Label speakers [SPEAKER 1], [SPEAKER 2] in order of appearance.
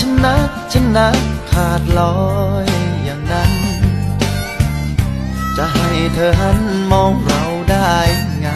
[SPEAKER 1] ชนะชนะขาดลอยอย่างนั้น จะให้เธอหันมองเราได้ไง